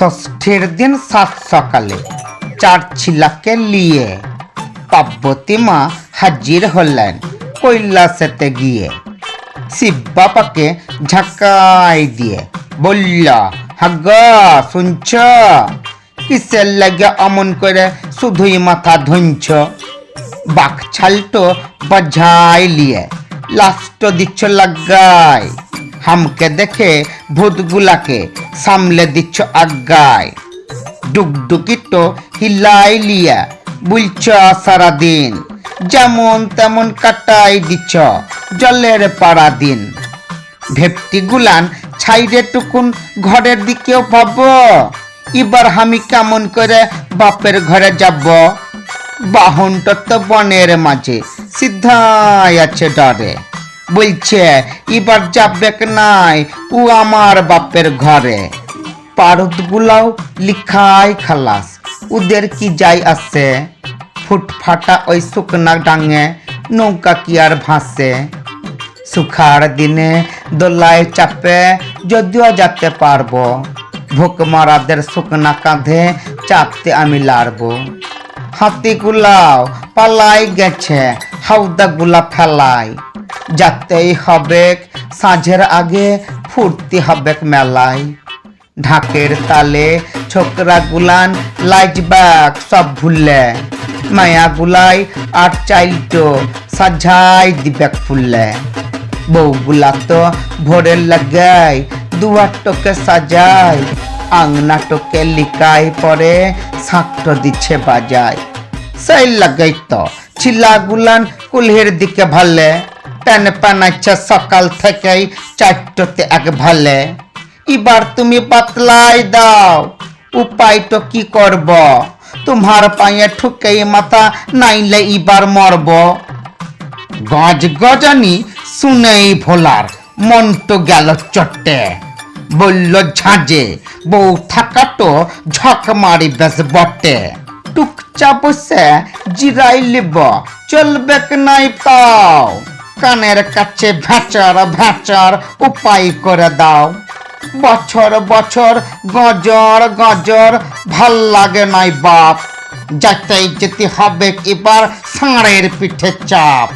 ষষ্ঠীর দিন সাত সকালে চার ছিলাকে নিয়ে পার্বতী মা হাজির হলেন কৈলাসেতে গিয়ে। শিব বাবাকে ঝাঁকাই দিয়ে বলল হাগা শুনছ? কিসের লাগে অমন করে শুধুই মাথা ধুনছ? বাক ছালটো বাজাই লিয়ে লাস্ট দিচ্ছ লাগাই। হামকে দেখে ভূতগুলাকে সামলে দিচ্ছ আগায় ডুগডুগি তো হিলাই লিয়া, বুলছ সারাদিন। যেমন তেমন কাটাই দিচ্ছ জলের পাড়া দিন ভেপটি গুলান ছাইরে টুকুন ঘরের দিকেও ভাব এবার আমি কেমন করে বাপের ঘরে যাব? বাহনটা তো বনের মাঝে সিদ্ধাই আছে ডরে। বলছে, এবার যাবে নাই? ও আমার বাপের ঘরে। পারদ গুলাও লিখাই খালাস, ওদের কি যাই আছে? ফুটফাটা ওই শুকনা ডাঙে নৌকা কি আর ভাসে? সুখার দিনে দোলায় চাপে যদিও যেতে পারব, ভোক মারাদের শুকনা কাঁধে চাপতে আমি লাড়বো। হাতিগুলাও পালাই গেছে হাউদা গুলা ফেলাই যাতেই হবে সাঁঝের আগে ফুর্তি হবে মেলায়। ঢাকের তালে ছোকরা গুলান লাইজবাক সব ভুললে মায়া গুলাই আর চাইল্টো সাজাই দিবেক ফুললে বউগুলা তো ভোরের লাগাই দুয়ার টোকে সাজাই আংনা টোকে লিকাই পরে সাঁকটো দিচ্ছে বাজায়। সেই লাগাই তো ছিলা গুলান কুলহের দিকে ভালে। প্যান পানাচ্ছে সকাল থেকেই চারটোতে এক ভালে। এবার তুমি বাতলাই দাও। উপায় তো কি করব? তোমার পায়ে ঠুকে মাথা, নাইলে এবার মরব। গজ গজানি শুনেই ভোলার মন তো গেল চট্টে বলল, ঝাঁজে, বউ থাকাটো ঝক মারি বেশ বটে। টুকচা বসে জিরাই লিব, চলবে নাই পাও কানের কাছে ভেচার ভেচার উপায় করে দাও। বছর বছর, গজর গজর, ভালো লাগে নাই বাপ। যাতে যেতে হবে এবার সাঁড়ের পিঠে চাপ।